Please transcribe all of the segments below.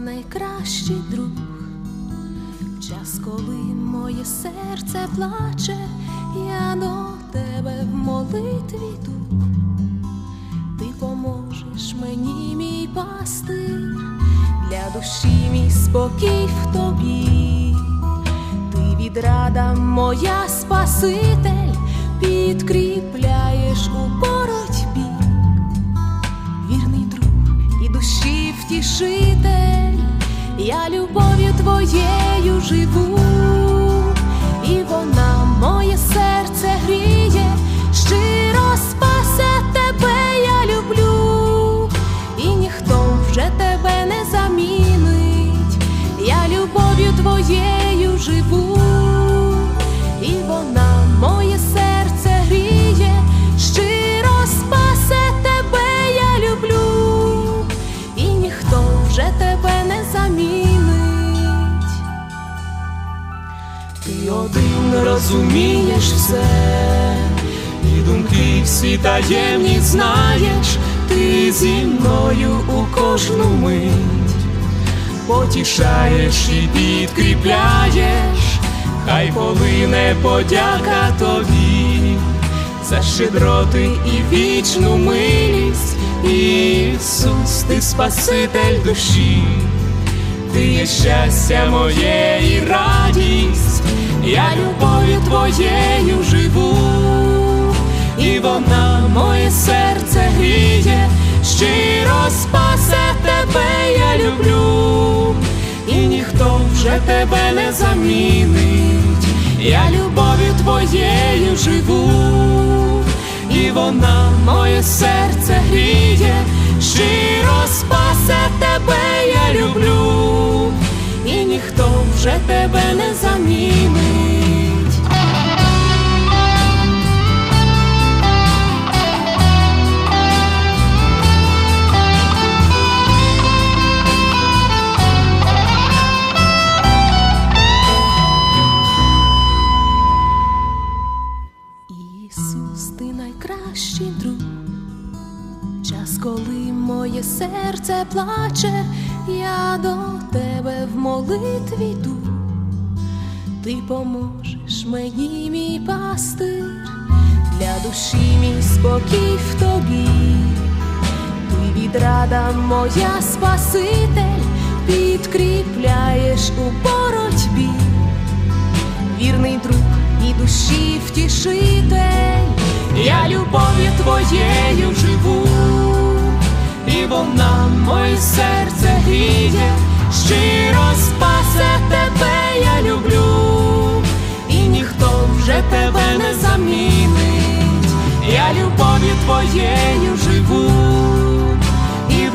найкращий друг. В час, коли моє серце плаче, я до тебе в молитві йду. Ти поможеш мені, мій пастир, для душі мій спокій в тобі. Ти відрада моя Спаситель, підкріпляєш у боротьбі, вірний друг і душі втішитель, я любов'ю твоєю живу, не замінить. Ти один розумієш все, і думки всі таємні знаєш, ти зі мною у кожну мить потішаєш і підкріпляєш, хай полине подяка тобі за щедроти і вічну милість, Ісус, ти Спаситель душі є щастя моє і радість, я любов'ю твоєю живу, і вона моє серце гріє, щиро спасе тебе, я люблю, і ніхто вже тебе не замінить, я любов'ю твоєю живу, і вона моє серце гріє, щиро спасе тебе, я люблю, вже тебе не замінить. Ісус, ти найкращий друг. Час, коли моє серце плаче, я до тебе в молитві йду. Ти поможеш мені, мій пастир, для душі мій спокій в тобі. Ти відрада моя Спаситель, підкріпляєш у боротьбі вірний друг і душі втішитель, Я любов'ю твоєю живу,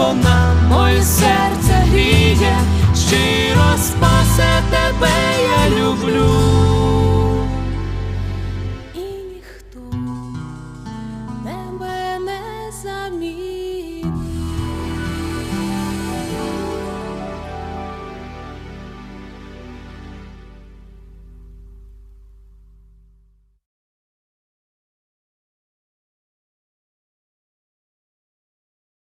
вона моє серце гріє, щиро спасе тебе, я люблю.